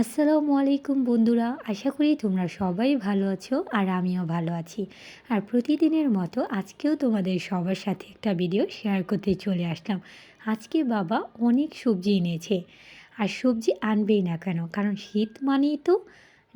আসসালামু আলাইকুম বন্ধুরা, আশা করি তোমরা সবাই ভালো আছো আর আমিও ভালো আছি। আর প্রতিদিনের মতো আজকেও তোমাদের সবার সাথে একটা ভিডিও শেয়ার করতে চলে আসলাম। আজকে বাবা অনেক সবজি এনেছে। আর সবজি আনবেই না কেন? কারণ শীত মানেই তো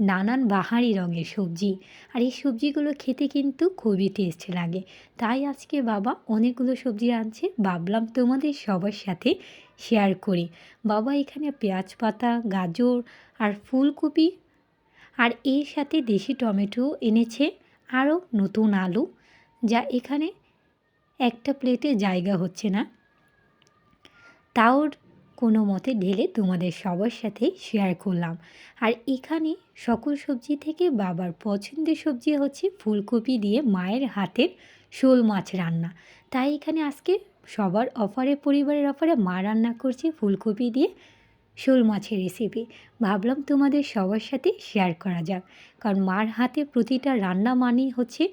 নানান বাহারি রঙের সবজি। আর এই সবজিগুলো খেতে কিন্তু খুবই টেস্ট লাগে। তাই আজকে বাবা অনেকগুলো সবজি আনছে, ভাবলাম তোমাদের সবার সাথে শেয়ার করি। বাবা এখানে পেঁয়াজ পাতা, গাজর আর ফুলকপি আর এর সাথে দেশি টমেটো এনেছে, আরও নতুন আলু, যা এখানে একটা প্লেটে জায়গা হচ্ছে না। তাও কোনো মতে ঢেলে তোমাদের সবার সাথে শেয়ার করলাম। আর এখানে সকল সবজি থেকে বাবার পছন্দের সবজি হচ্ছে ফুলকপি দিয়ে মায়ের হাতের শোল মাছ রান্না। তাই এখানে আজকে সবার অফারে পরিবারের অফারে মা রান্না করছে ফুলকপি দিয়ে শোল মাছের রেসিপি ভাবলাম তোমাদের সবার সাথে শেয়ার করা যাক। কারণ মার হাতে প্রতিটা রান্না মানেই হচ্ছে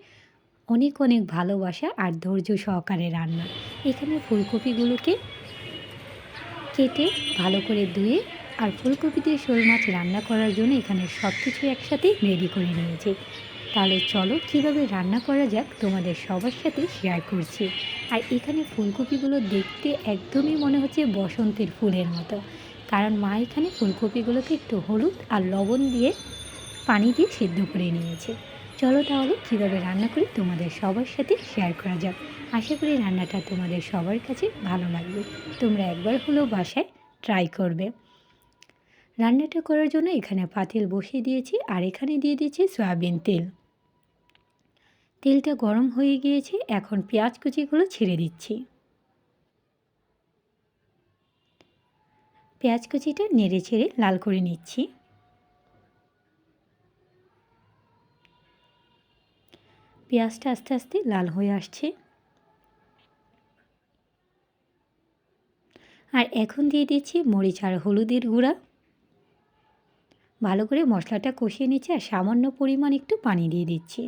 অনেক অনেক ভালোবাসা আর ধৈর্য সহকারে রান্না। এখানে ফুলকপিগুলোকে কেটে ভালো করে ধুয়ে আর ফুলকপি দিয়ে শোল মাছ রান্না করার জন্য এখানে সব কিছু একসাথে রেডি করে নিয়েছি। তাহলে চলো কীভাবে রান্না করা যাক তোমাদের সবার সাথে শেয়ার করছি। আর এখানে ফুলকপিগুলো দেখতে একদমই মনে হচ্ছে বসন্তের ফুলের মতো। কারণ মা এখানে ফুলকপিগুলোকে একটু হলুদ আর লবণ দিয়ে পানি দিয়ে সিদ্ধ করে নিয়েছে। চলো তাহলে কীভাবে রান্না করি তোমাদের সবার সাথে শেয়ার করা যাক। আশা করি রান্নাটা তোমাদের সবার কাছে ভালো লাগবে। তোমরা একবার হলেও বাসায় ট্রাই করবে। রান্নাটা করার জন্য এখানে পাতিল বসিয়ে দিয়েছি আর এখানে দিয়ে দিয়েছি সয়াবিন তেল। তেলটা গরম হয়ে গিয়েছে, এখন পেঁয়াজ কুচিগুলো ছেড়ে দিচ্ছি। পেঁয়াজ কুচিটা নেড়ে ছেড়ে লাল করে নিচ্ছি। পেঁয়াজটা আস্তে আস্তে লাল হয়ে আসছে। আর এখন দিয়ে দিচ্ছি মরিচ আর হলুদের গুঁড়া। ভালো করে মশলাটা কষিয়ে নিচ্ছি আর সামান্য পরিমাণ একটু পানি দিয়ে দিচ্ছি।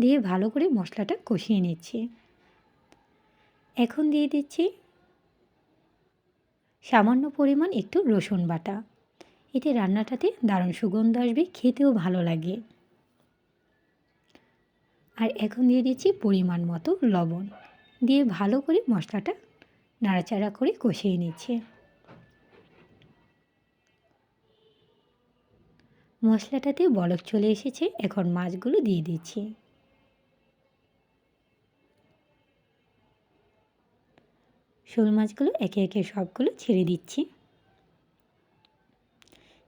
দিয়ে ভালো করে মশলাটা কষিয়ে নিচ্ছি। এখন দিয়ে দিচ্ছি সামান্য পরিমাণ একটু রসুন বাটা। এতে রান্নাটাতে দারুণ সুগন্ধ আসবে, খেতেও ভালো লাগে। আর এখন দিয়ে দিচ্ছি পরিমাণ মতো লবণ। দিয়ে ভালো করে মশলাটা নাড়াচাড়া করে কষিয়ে নিচ্ছে। মশলাটাতে বলক চলে এসেছে, এখন মাছগুলো দিয়ে দিচ্ছি। শোল মাছগুলো একে একে সবগুলো ছেড়ে দিচ্ছি।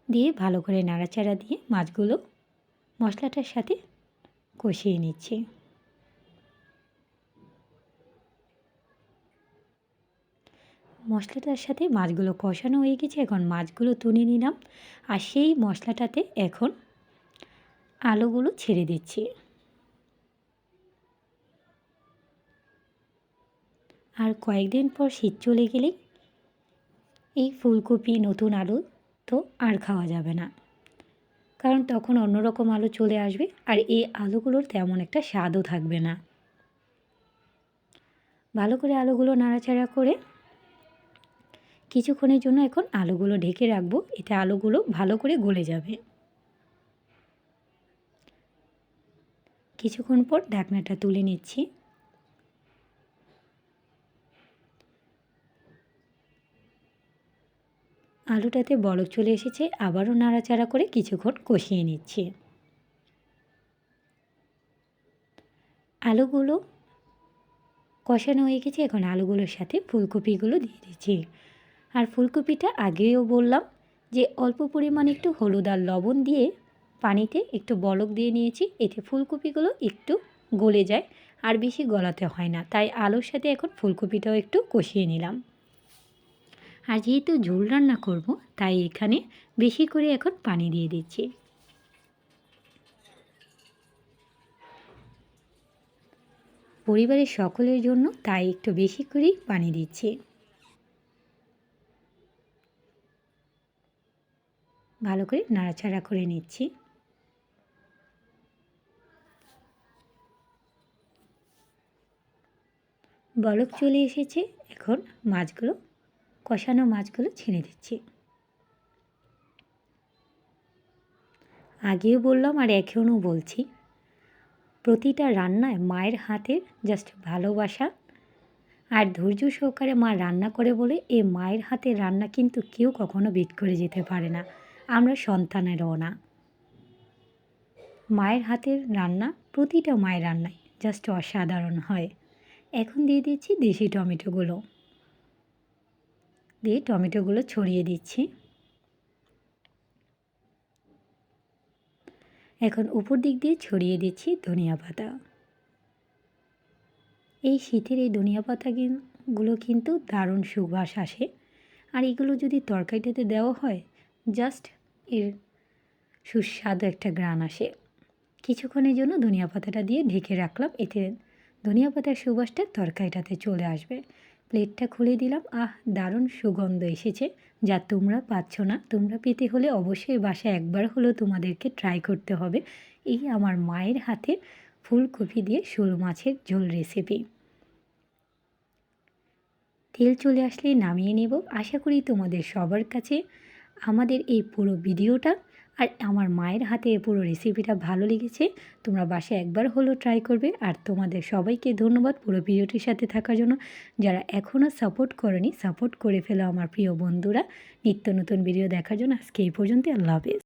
দিয়ে ভালো করে নাড়াচাড়া দিয়ে মাছগুলো মশলাটার সাথে কষিয়ে নিচ্ছি মশলাটার সাথে মাছগুলো কষানো হয়ে গেছে, এখন মাছগুলো তুলে নিলাম। আর সেই মশলাটাতে এখন আলুগুলো ছেড়ে দিচ্ছি। আর কয়েকদিন পর শীত চলে গেলেই এই ফুলকপি, নতুন আলু তো আর খাওয়া যাবে না। কারণ তখন অন্যরকম আলো চলে আসবে আর এই আলুগুলোর তেমন একটা স্বাদও থাকবে না। ভালো করে আলুগুলো নাড়াচাড়া করে কিছুক্ষণের জন্য এখন আলুগুলো ঢেকে রাখব। এতে আলুগুলো ভালো করে গলে যাবে। কিছুক্ষণ পর ঢাকনাটা তুলে নিচ্ছি। আলুটাতে বরফ চলে এসেছে, আবারও নাড়াচাড়া করে কিছুক্ষণ কষিয়ে নিচ্ছি। আলুগুলো কষানো হয়ে গেছে, এখন আলুগুলোর সাথে ফুলকপিগুলো দিয়ে দিচ্ছি। আর ফুলকপিটা আগেও বললাম যে, অল্প পরিমাণ একটু হলুদ আর লবণ দিয়ে পানিতে একটু বলক দিয়ে নিয়েছি, এতে ফুলকপিগুলো একটু গলে যায় আর বেশি গলাতে হয় না। তাই আলুর সাথে এখন ফুলকপিটাও একটু কষিয়ে নিলাম। আর যেহেতু ঝোল রান্না করব, তাই এখানে বেশি করে এখন পানি দিয়ে দিচ্ছি। পরিবারের সকলের জন্য তাই একটু বেশি করেই পানি দিচ্ছি। ভালো করে নাড়াচাড়া করে নিচ্ছি। বলক চলে এসেছে, এখন মাছগুলো কষানো মাছগুলো ছেড়ে দিচ্ছি। আগেও বললাম আর এখনও বলছি, প্রতিটা রান্নায় মায়ের হাতের জাস্ট ভালোবাসা আর ধৈর্য সহকারে মা রান্না করে বলে এ মায়ের হাতের রান্না কিন্তু কেউ কখনো বিট করে যেতে পারে না, আমরা সন্তানেরও না। মায়ের হাতের রান্না প্রতিটা মায়ের রান্নায় জাস্ট অসাধারণ হয়। এখন দিয়ে দিচ্ছি দেশি টমেটোগুলো। দিয়ে টমেটোগুলো ছড়িয়ে দিচ্ছি। এখন উপর দিক দিয়ে ছড়িয়ে দিচ্ছি ধনিয়া পাতা। এই শীতের এই ধনিয়া পাতাগুলো কিন্তু দারুণ সুবাস আসে। আর এগুলো যদি তরকারিটাতে দেওয়া হয়, জাস্ট এর সুস্বাদু একটা গ্রান আসে। কিছুক্ষণের জন্য ধনিয়া পাতাটা দিয়ে ঢেকে রাখলাম, এতে ধনিয়া পাতার সুবাসটা তরকারিটাতে চলে আসবে। প্লেটটা খুলে দিলাম। আহ, দারুণ সুগন্ধ এসেছে, যা তোমরা পাচ্ছ না। তোমরা পেতে হলে অবশ্যই বাসা একবার হলেও তোমাদেরকে ট্রাই করতে হবে। এই আমার মায়ের হাতে ফুলকপি দিয়ে শোল মাছের ঝোল রেসিপি তেল চলে আসলেই নামিয়ে নেব। আশা করি তোমাদের সবার কাছে আমাদের এই পুরো ভিডিওটা আর আমার মায়ের হাতে পুরো রেসিপিটা ভালো লেগেছে, তোমরা বাসে একবার হলো ট্রাই করবে। আর তোমাদের সবাইকে ধন্যবাদ পুরো ভিডিওটির সাথে থাকার জন্য। যারা এখনও সাপোর্ট করেনি সাপোর্ট করে ফেলো আমার প্রিয় বন্ধুরা। নিত্য নতুন ভিডিও দেখার জন্য আজকে এই পর্যন্ত আল্লাহ হাফেজ।